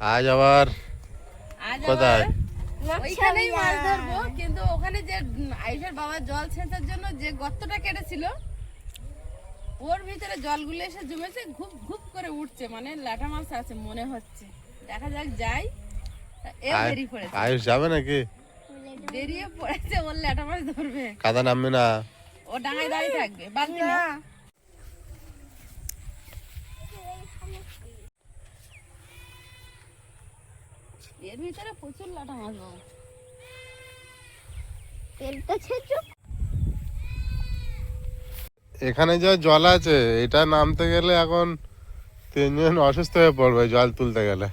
আজ আবার কোথায়? ওইখানেই মাছ ধরবো কিন্তু ওখানে যে আয়ুষের বাবা জল ছেঁচার জন্য যে গর্তটা কেটেছিল ওর ভিতরে জলগুলো এসে জমেছে ঘুপ ঘুপ করে উঠছে মানে লাটা মাছ আছে মনে হচ্ছে। দেখা যাক যাই বেরিয়ে পড়েছে। আয়ুষ যাবে নাকি? বেরিয়ে পড়েছে ওর লাটা মাছ ধরবে। কাদা নামবে না। ও ডাঙায় দাঁড়িয়ে থাকবে না। এর ভিতরে প্রচুর লাটা মাছ বাবা। তেলটা ছেঁচো। এখানে যা জল আছে এটা নামতে গেলে এখন তিনজন অসুস্থ হয়ে পড়বে জল তুলতে গেলে।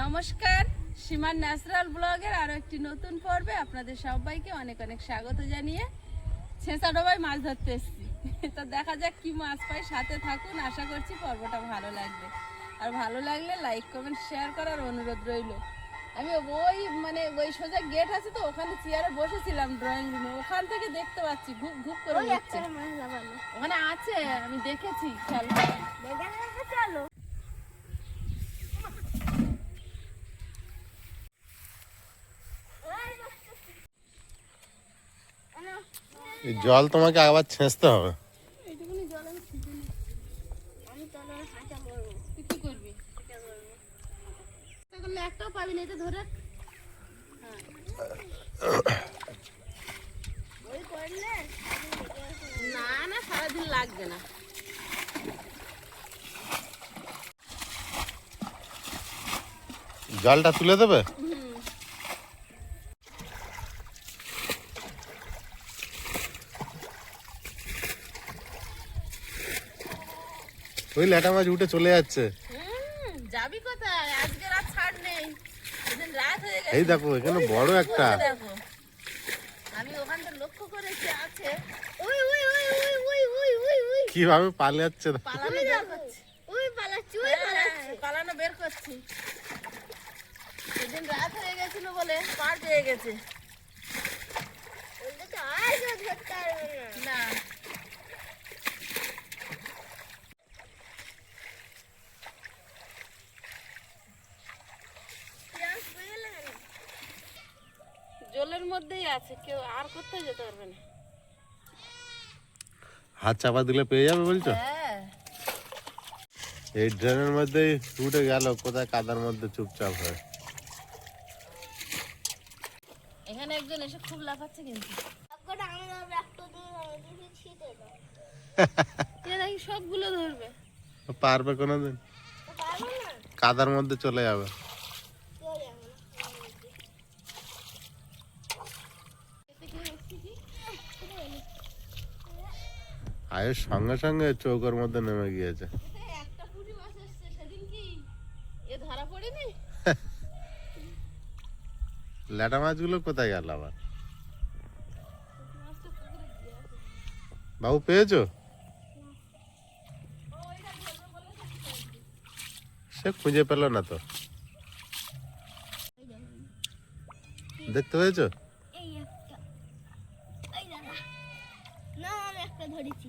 নমস্কার সীমার ন্যাচারাল ব্লগের আরও একটি নতুন পর্বে আপনাদের সবাইকে অনেক অনেক স্বাগত জানিয়ে ছেঁচা ডোবায় মাছ ধরতে এসেছি। তো দেখা যাক কি মাছ পাই সাথে থাকুন। আশা করছি পর্বটা ভালো লাগবে। আর ভালো লাগলে লাইক কমেন্ট শেয়ার করার অনুরোধ রইল। আমি ওই মানে ওই সোজা গেট আছে তো ওখানে চেয়ারে বসেছিলাম ড্রয়িং রুমে ওখান থেকে দেখতে পাচ্ছি ঘুপ ঘুপ করে ওখানে আছে আমি দেখেছি খেয়াল চলো। জল তোমাকে আবার ছেঁচতে হবে এইটুকুনি জল আমি ছিঁচে নিই। আমি তোমার হাঁটা করব তুই কি করবি তা করলে না ধরে? না না সারাদিন লাগবে না। জলটা তুলে দেবে? ওই ল্যাটা মাছ উঠে চলে যাচ্ছে হুম, যাবি কোথায় আজকে রাত ছাড় নেই সেদিন রাত হয়ে গেছে এই দেখো এখানে বড় একটা। দেখো। আমি ওখানটা লক্ষ্য করেছি আছে। ওই ওই ওই ওই ওই ওই ওই ওই। কীভাবে পালে যাচ্ছে পালানো বের করছি। ওই পালাচ্ছি ওই পালাচ্ছি হ্যাঁ, পালানো বের করছি। সেদিন রাত হয়ে গেছিল বলে পার পেয়ে গেছে। ওইটা তো আর ধরতে পারবে না না চান্স পেয়ে গেলে কেন? জলের মধ্যেই আছে কেউ আর কোথাও যেতে পারবে না। হাত চাপা দিলে পেয়ে যাবে বলছো? হ্যাঁ। এই ড্রেনের মধ্যেই উঠে গেল কোথায় কাদার মধ্যে চুপচাপ হয়। এখানে একজন এসে খুব লাফাচ্ছে কিন্তু। সবগুলো ধরবে। পারবে কোনোদিন? তো পারব না। কাদার মধ্যে চলে যাবে। আয়ের সঙ্গে সঙ্গে চৌকার মধ্যে নেমে গিয়েছে। ল্যাটা মাছগুলো কোথায় গেল আবার? বাবু পেয়েছ? সে খুঁজে পেল না তো। দেখতে পেয়েছ? ধরেছি।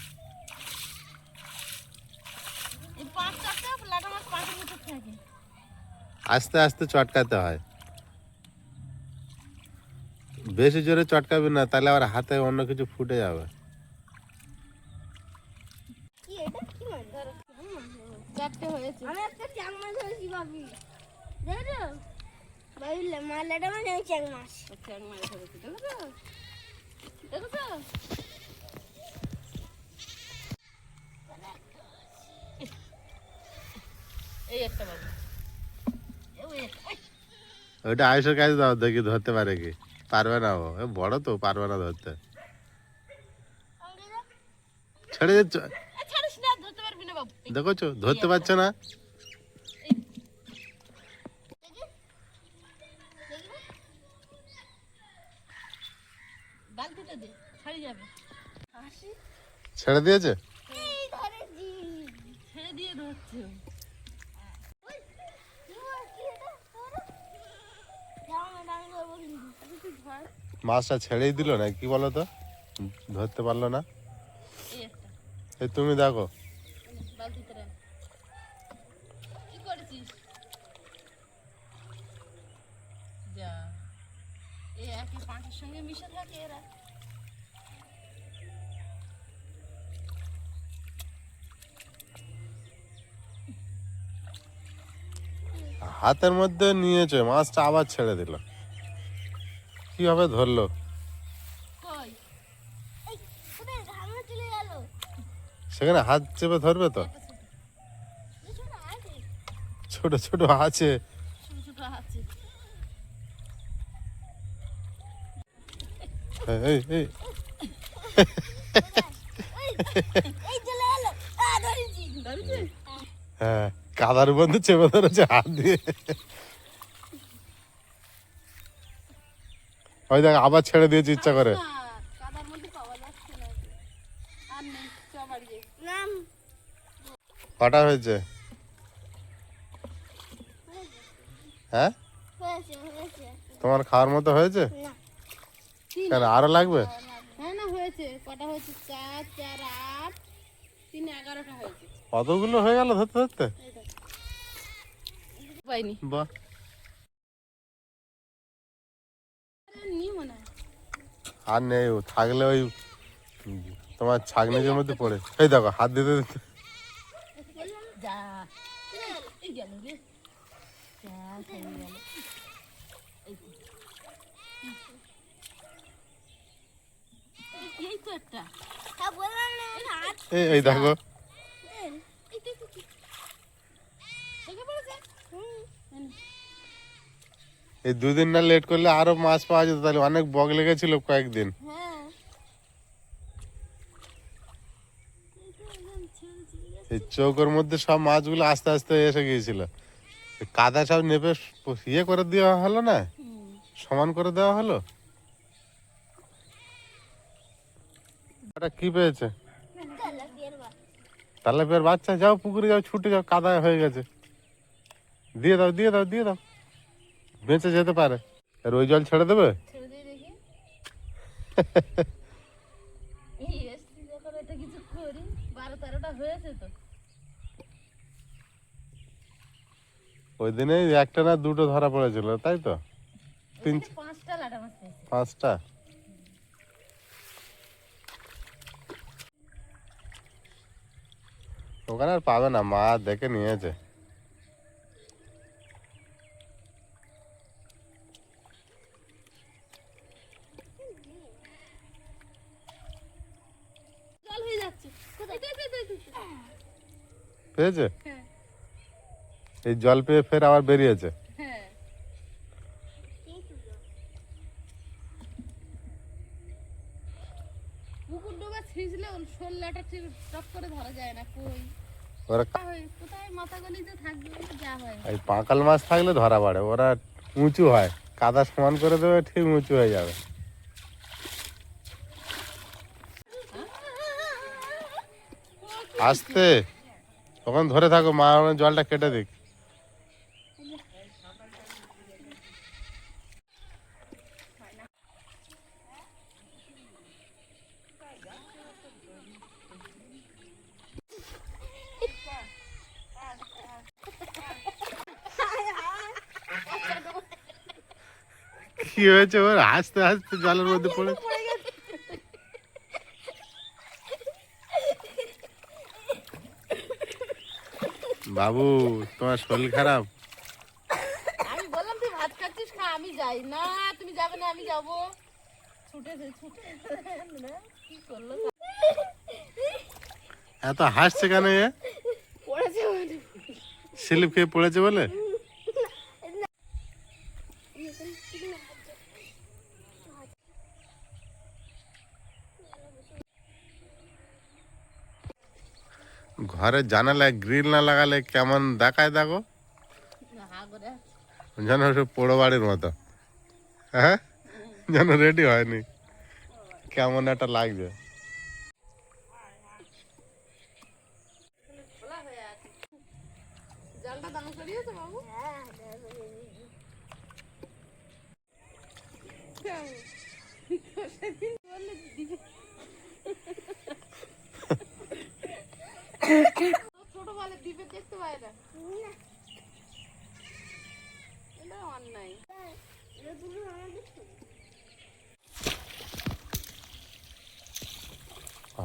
আস্তে আস্তে চটকাতে হয়। বেশি জোরে চটকাবে না তাহলে আবার হাতে অন্য কিছু ফুটে যাবে। এই একটা বাবু ওইটা আয়ুষের কাছে দাও দেখি ধরতে পারে কি। পারবে না ও। বড় তো পারবে না ধরতে। ছেড়ে দিচ্ছ? দেখোছো ধরতে পারছে না। ছেড়ে দিয়েছে? মাছটা ছেড়েই দিল না কি বলো তো? ধরতে পারল না। এই তুমি দেখো। হাতের মধ্যে নিয়েছে মাছটা আবার ছেড়ে দিল। কীভাবে ধরলো? সেখানে হাত চেপে ধরবে তো। ছোট ছোট। আছে। হ্যাঁ কাদার বন্ধু চেপে ধরেছে হাত দিয়ে। ওই দেখ আবার ছেড়ে দিয়েছে ইচ্ছা করে। কটা হয়েছে? হ্যাঁ। তোমার খাওয়ার মতো হয়েছে? কেন আরও লাগবে? হ্যাঁ না হয়েছে। কটা হয়েছে? চার চার আট তিন এগারোটা হয়েছে। কতগুলো হয়ে গেল ধরতে ধরতে? বাহ। আর নেই ও থাকলে ওই তোমার ছাগনিজের মধ্যে পড়ে। এই দেখো হাত দিতে দিতে যা। এই গেল রে যা খেয়ে গেল এই তো। এই- এই তো একটা হ্যাঁ, বললাম না, হাত। এই এই দেখো এই তো, এই তো, এই তো। দেখে পড়েছে হুম। এই দুদিন না লেট করলে আরও মাছ পাওয়া যেত তাহলে অনেক বগ লেগেছিল কয়েকদিন। হ্যাঁ। এই চৌকোর মধ্যে সব মাছগুলো আস্তে আস্তে এসে গিয়েছিল। কাদা সব নেপে ইয়ে করে দেওয়া হলো না? সমান করে দেওয়া হলো? কি পেয়েছে? তাহলে বাচ্চা? যাও পুকুরে যাও ছুটে যাও কাদা হয়ে গেছে। দিয়ে দাও দিয়ে দাও দিয়ে দাও। বেঁচে যেতে পারে। আর ওই জল ছেড়ে দেবে? ওই দিনে একটা না দুটো ধরা পড়েছিল তাই তো? তিন পাঁচটা? ওখানে আর পাবে না মা দেখে নিয়েছে জল হয়ে যাচ্ছে কোথায় এই তো, এই তো, এই তো, এই তো। পেয়েছে? হ্যাঁ। এই জল পেয়ে ফের আবার বেরিয়েছে? হ্যাঁ। এই পাঁকাল মাছ থাকলে ধরা পড়ে ওরা উঁচু হয়। কাদা সমান করে দেবে ঠিক উঁচু হয়ে যাবে। আস্তে। তখন ধরে থাকো, মা জলটা কেটে দিক। কি হয়েছে ওর? আস্তে আস্তে জলের মধ্যে পড়ে। বাবু তোমার শরীর খারাপ? আমি বললাম তুই ভাত খাচ্ছিস খা আমি যাই। না তুমি যাবে না আমি যাব। ছুটে ছুটে কি করল এত হাসছে কেন এ? পড়েছে স্লিপ খেয়ে পড়েছে বলে? ঘরে জানালায় গ্রিল না লাগালে কেমন দেখায় দেখো? যেন পোড়ো বাড়ির মতো। হ্যাঁ? যেন রেডি হয়নি। কেমন একটা লাগছে জালটা দাম করিয়েছো বাবু হ্যাঁ দাঁড়া করে দিয়েছি। বললে দিবে ছোট বলে দিবে দেখতে পায় না না, এটা অন্যায় এটা দুটো আমাদের তো।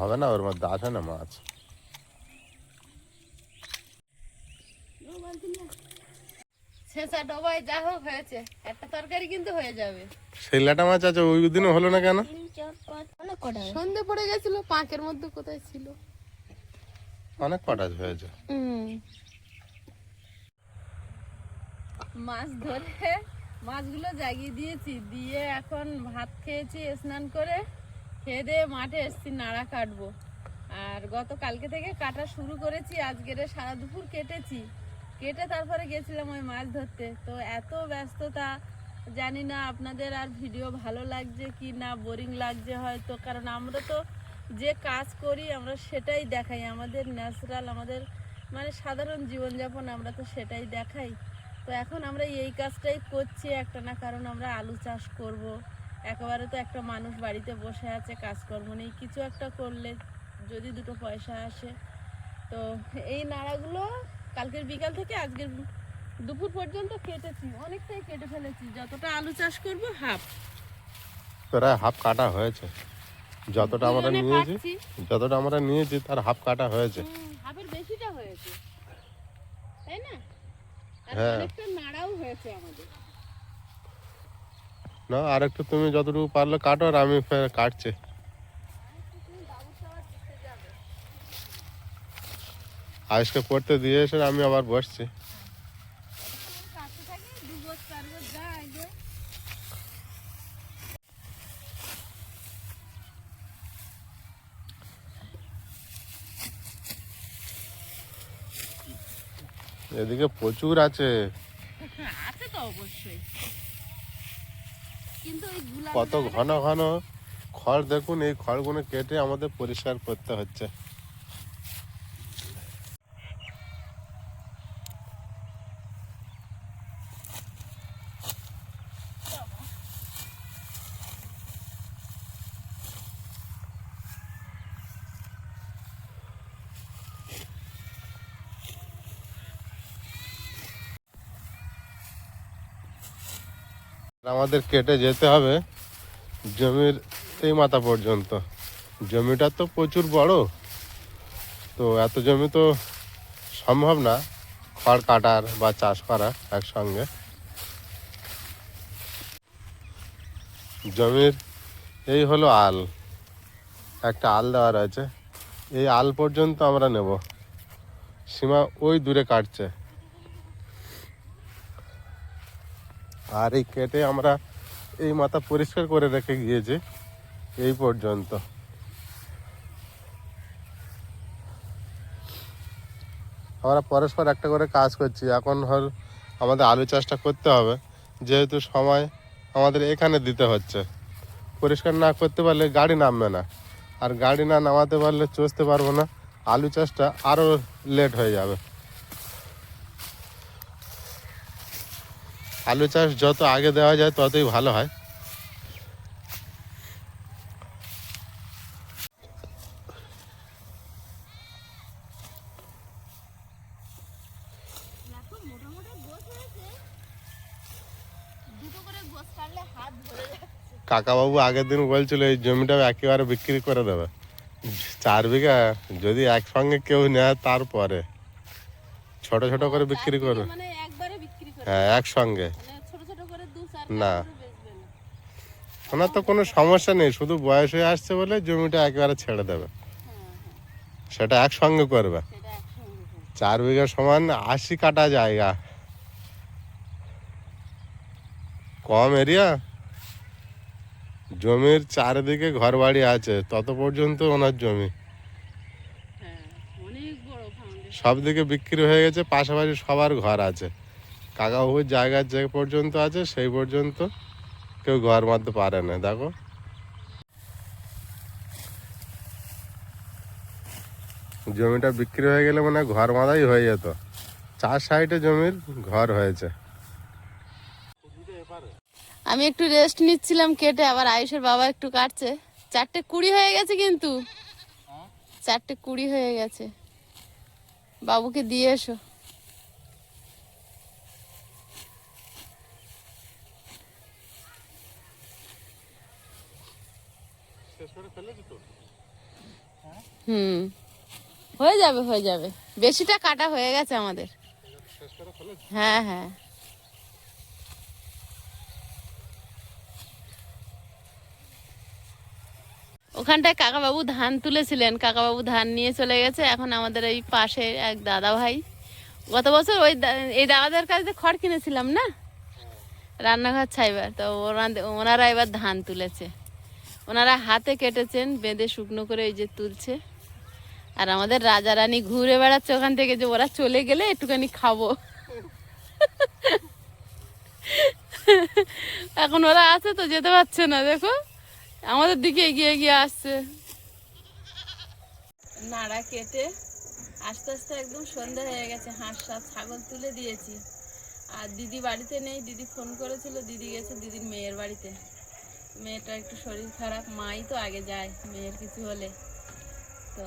হবে না ওর মধ্যে আসে না মাছ? ছেঁচা ডবাই যা হোক হয়েছে একটা তরকারি কিন্তু হয়ে যাবে। মাছ আছে ওই দিনও হলো না কেন? তিন চার পাঁচ অনেক কটা সন্ধে পড়ে গেছিল পাঁকের মধ্যে কোথায় ছিল? অনেক কটা হয়েছে। মাছ ধরে, মাছগুলো জাগিয়ে দিয়েছি, দিয়ে এখন ভাত খেয়েছি, স্নান করে খেয়ে দিয়ে মাঠে এসছি, নাড়া কাটবো। আর গত কালকে থেকে কাটা শুরু করেছি, আজকের সারা দুপুর কেটেছি। কেটে তারপরে গেছিলাম ওই মাছ ধরতে। তো এত ব্যস্ততা, জানি না আপনাদের আর ভিডিও ভালো লাগছে কি না, বোরিং লাগছে হয়তো, কারণ আমরা তো যে কাজ করি, আমরা সেটাই দেখাই। আমাদের ন্যাচারাল আমাদের মানে সাধারণ জীবনযাপন আমরা তো সেটাই দেখাই। তো এখন আমরা এই কাজটাই করছি একটা না, কারণ আমরা আলু চাষ করব। একেবারে তো একটা মানুষ বাড়িতে বসে আছে, কাজকর্ম নেই, কিছু একটা করলে যদি দুটো পয়সা আসে। তো এই নাড়াগুলো কালকের বিকাল থেকে আজকের দুপুর পর্যন্ত কেটেছি, অনেকটাই কেটে ফেলেছি। যতটা আলু চাষ করব, হাফ। হাফ কাটা হয়েছে। যতটা আমরা নিয়েছি যতটা আমরা নিয়েছি তার হাফ কাটা হয়েছে। হাফের বেশিটা হয়েছে। তাই না? হ্যাঁ। অনেকটা নাড়াও হয়েছে আমাদের। না আর একটু তুমি যতটুকু পারলে কাটো আর আমি ফের কাটছি। আজকে করতে দিয়ে এসে আমি আবার বসছি কাছে থাকে দু গোছ চার গোছ যা আগে এদিকে প্রচুর আছে। আছে তো অবশ্যই। কিন্তু কত ঘন ঘন খড় দেখুন এই খড়গুলো কেটে আমাদের পরিষ্কার করতে হচ্ছে। আমাদের কেটে যেতে হবে জমির এই মাথা পর্যন্ত। জমিটা তো প্রচুর বড়, তো এত জমি তো সম্ভব না খড় কাটার বা চাষ করা একসঙ্গে। জমির এই হলো আল, একটা আল দেওয়া রয়েছে। এই আল পর্যন্ত আমরা নেব। সীমা ওই দূরে কাটছে। আর এই কেটে আমরা এই মাথা পরিষ্কার করে রেখে গিয়েছি, এই পর্যন্ত। আমরা পরস্পর একটা করে কাজ করছি। এখন হল আমাদের আলু চাষটা করতে হবে। যেহেতু সময় আমাদের এখানে দিতে হচ্ছে। পরিষ্কার না করতে পারলে গাড়ি নামবে না। আর গাড়ি না নামাতে পারলে চষতে পারব না। আলু চাষটা আরও লেট হয়ে যাবে। আলু চাষ যত আগে দেওয়া যায় ততই ভালো হয়। কাকাবাবু আগের দিন বলছিল এই জমিটা একেবারে বিক্রি করে দেবে। চার বিঘা যদি একসঙ্গে কেউ নেয় তারপরে। ছোট ছোট করে বিক্রি করবে মানে একবারে বিক্রি করে হ্যাঁ একসঙ্গে। না। ওনার তো কোনো সমস্যা নেই শুধু বয়স হয়ে আসছে বলে জমিটা একেবারে ছেড়ে দেবে। সেটা একসঙ্গে করবে। চার বিঘা সমান আশি কাটা জায়গা। কম এরিয়া? জমির চারিদিকে ঘর বাড়ি আছে তত পর্যন্ত ওনার জমি। হ্যাঁ সব দিকে বিক্রি হয়ে গেছে পাশাপাশি সবার ঘর আছে। কাকাবাবুর জায়গা যে পর্যন্ত আছে সেই পর্যন্ত কেউ ঘর মারতে পারে না দেখো। জমিটা বিক্রি হয়ে গেলে মানে ঘর বাঁধাই হয়ে যেত। চার সাইডে জমির ঘর হয়েছে। আমি একটু রেস্ট নিচ্ছিলাম কেটে আবার আয়ুষের বাবা একটু কাটছে। চারটে কুড়ি হয়ে গেছে কিন্তু। চারটে কুড়ি হয়ে গেছে। বাবুকে দিয়ে এসো। হুম। হয়ে যাবে হয়ে যাবে। বেশিটা কাটা হয়ে গেছে আমাদের। হ্যাঁ হ্যাঁ। ওখানটায় কাকাবাবু ধান তুলেছিলেন। কাকাবাবু ধান নিয়ে চলে গেছে। এখন আমাদের এই পাশে এক দাদা ভাই। গত বছর ওই এই দাদাদের কাছে খড় কিনেছিলাম না? রান্নাঘর ছাইবার। তো ওনারা এবার ধান তুলেছে। ওনারা হাতে কেটেছেন, বেঁধে শুকনো করে এই যে তুলছে। আর আমাদের রাজা রানী ঘুরে বেড়াচ্ছে ওখান থেকে যে ওরা চলে গেলে একটুখানি খাব। এখন ওরা আছে তো যেতে পারছে না, দেখো। আমাদের দিকে এগিয়ে এগিয়ে আসছে। নাড়া কেটে আস্তে আস্তে একদম সন্ধে হয়ে গেছে, হাঁস সাত ছাগল তুলে দিয়েছি। আর দিদি বাড়িতে নেই, দিদি ফোন করেছিল, দিদি গেছে দিদির মেয়ের বাড়িতে। মেয়েটা একটু শরীর খারাপ মাই তো আগে যায় মেয়ের কিছু হলে। তো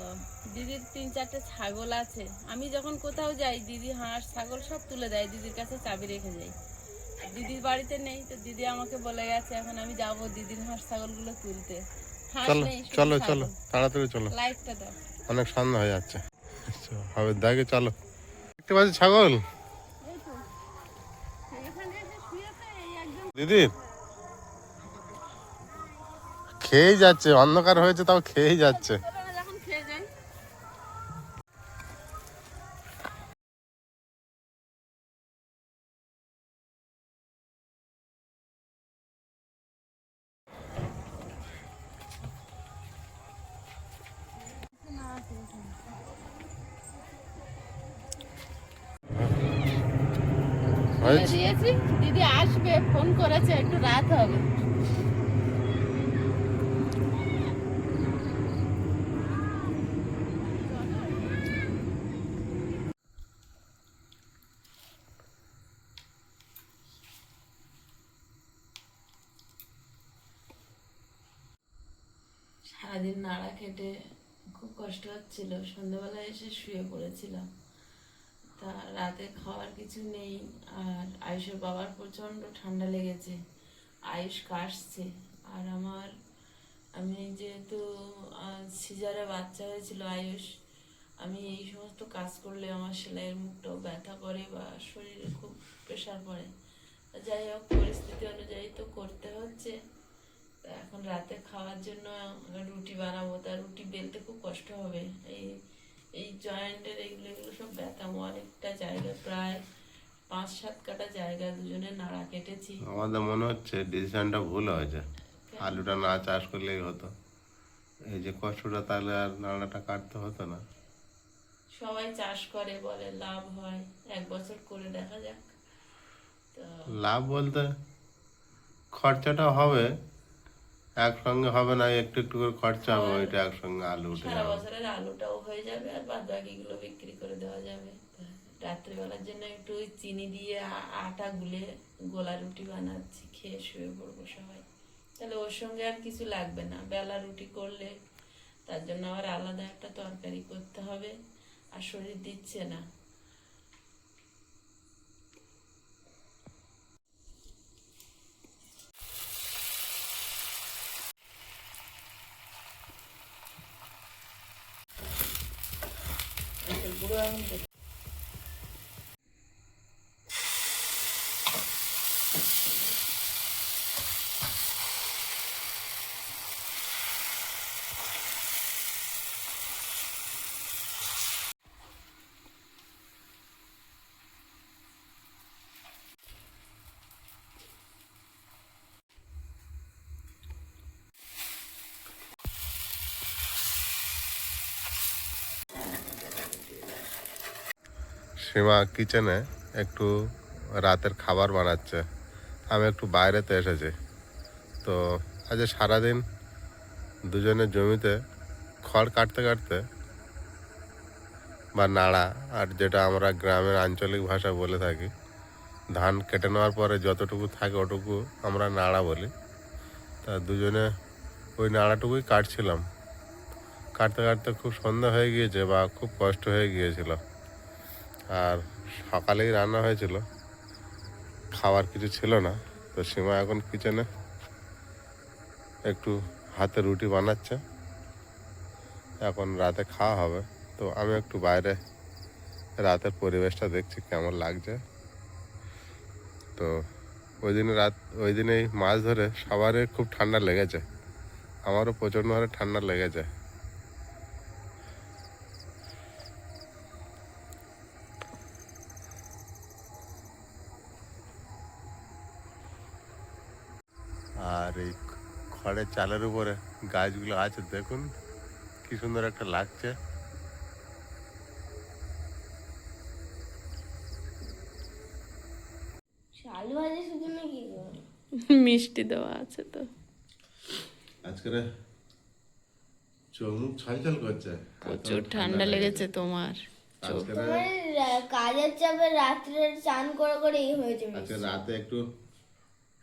দিদির তিন চারটে ছাগল আছে। আমি যখন কোথাও যাই দিদি হাঁস ছাগল সব তুলে দেয় দিদির কাছে চাবি রেখে যাই দিদির বাড়িতে নেই তো দিদি আমাকে বলে গেছে এখন আমি যাব দিদির হাঁস ছাগলগুলো তুলতে। চলো চলো। চলো তাড়াতাড়ি চলো। লাইটটা দাও। অনেক সন্ধ্যা হয়ে যাচ্ছে। আচ্ছা, হবে দেখে চলো। দেখতে পাচ্ছি ছাগল? দিদির খেয়েই যাচ্ছে অন্ধকার হয়েছে তাও খেয়েই যাচ্ছে। সারাদিন নাড়া খেটে খুব কষ্ট হচ্ছিল। সন্ধ্যাবেলা এসে শুয়ে পড়েছিলাম। তা রাতে খাওয়ার কিছু নেই আর আয়ুষের বাবার প্রচণ্ড ঠান্ডা লেগেছে। আয়ুষ কাশছে। আর আমার, আমি যেহেতু সিজারে বাচ্চা হয়েছিল আয়ুষ, আমি এই সমস্ত কাজ করলে আমার সেলাইয়ের মুখটাও ব্যথা করে বা শরীরে খুব প্রেশার পড়ে। যাই হোক, পরিস্থিতি অনুযায়ী তো করতে হচ্ছে। এখন রাতে খাওয়ার জন্য রুটি বানাবো তা রুটি বেলতে খুব কষ্ট হবে। এই এই জয়েন্টের এগুলো এগুলো সব ব্যথা অনেকটা জায়গা প্রায় পাঁচ সাত কাটা জায়গা দুজনে নাড়া কেটেছি। আমাদের মনে হচ্ছে ডিসিশনটা ভুল হয়েছে। আলুটা না চাষ করলেই হতো। এই যে কষ্টটা তাহলে আর নাড়াটা কাটতে হতো না। সবাই চাষ করে বলে লাভ হয়। এক বছর করে দেখা যাক। তো লাভ বলতে খরচাটা হবে একসঙ্গে হবে না একটু একটু করে খরচা হবে ওইটা একসঙ্গে আলু উঠে সারা বছরের আলুটাও হয়ে যাবে আর বাদ বাকিগুলো বিক্রি করে দেওয়া যাবে। রাত্রিবেলার জন্য একটু ওই চিনি দিয়ে আটা গুলে গোলা রুটি বানাচ্ছি খেয়ে শুয়ে পড়ব সবাই। তাহলে ওর সঙ্গে আর কিছু লাগবে না। বেলা রুটি করলে তার জন্য আবার আলাদা একটা তরকারি করতে হবে আর শরীর দিচ্ছে না বুড়ো এখন সীমা কিচেনে একটু রাতের খাবার বানাচ্ছে। আমি একটু বাইরেতে এসেছি। তো আজ সারাদিন দুজনের জমিতে খড় কাটতে কাটতে বা নাড়া আর যেটা আমরা গ্রামের আঞ্চলিক ভাষা বলে থাকি, ধান কেটে নেওয়ার পরে যতটুকু থাকে ওটুকু আমরা নাড়া বলি। তা দুজনে ওই নাড়াটুকুই কাটছিলাম। কাটতে কাটতে খুব সন্ধ্যা হয়ে গিয়েছে বা খুব কষ্ট হয়ে গিয়েছিল। আর সকালেই রান্না হয়েছিল। খাবার কিছু ছিল না। তো সীমা এখন কিচেনে একটু হাতে রুটি বানাচ্ছে। এখন রাতে খাওয়া হবে। তো আমি একটু বাইরে রাতের পরিবেশটা দেখছি কেমন লাগছে। তো ওই দিনে রাত, ওই দিনেই মাছ ধরে সবারই খুব ঠান্ডা লেগেছে। আমারও প্রচণ্ড হারে ঠান্ডা লেগেছে আর এই খড়ের চালের উপরে গাছগুলো আছে দেখুন কি সুন্দর একটা লাগছে। আলু ভাজি শুধু নাকি? মিষ্টি দেওয়া আছে তো। আজকে চোখ ছলছল করছে। প্রচুর ঠান্ডা লেগেছে তোমার আজকে কাজের চাপে রাত্রে চান করে করে এই হয়েছে আজকে রাতে একটু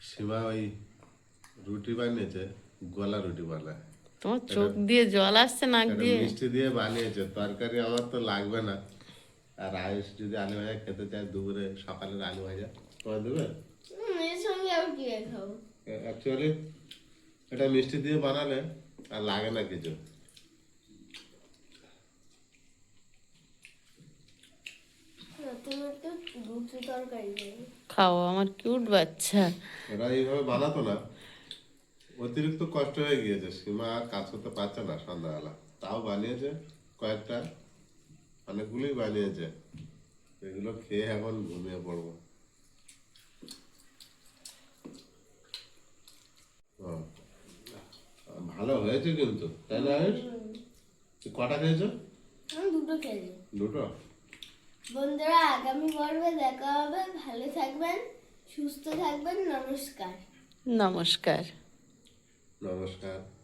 সীমা ওই রুটি বানিয়েছে। গলা রুটি বানায় তোমার চোখ দিয়ে জল আসছে নাক দিয়ে? মিষ্টি দিয়ে বানিয়েছে তরকারি আমার তো লাগবে না। আর আয়ুষ যদি আলু ভাজা খেতে চায় দুপুরে সকালের আলু ভাজা তোমার দেবে? এর সঙ্গে আর কি খাব? অ্যাকচুয়ালি এটা মিষ্টি দিয়ে বানালে আর লাগে না কিছু। খাও আমার কিউট বাচ্চা। ওরা এইভাবে বানাতো না। অতিরিক্ত কষ্ট হয়ে গিয়েছে। সীমা আর কাজ করতে পারছে না সন্ধ্যাবেলা। তাও বানিয়েছে কয়েকটা। অনেকগুলোই বানিয়েছে। এগুলো খেয়ে এখন ঘুমিয়ে পড়ব। ও, ভালো হয়েছে কিন্তু তাই না তুই কটা খেয়েছো? আমি দুটো খেলি দুটো? বন্ধুরা আগামী পর্বে দেখা হবে। ভালো থাকবেন সুস্থ থাকবেন নমস্কার। নমস্কার। নমস্কার।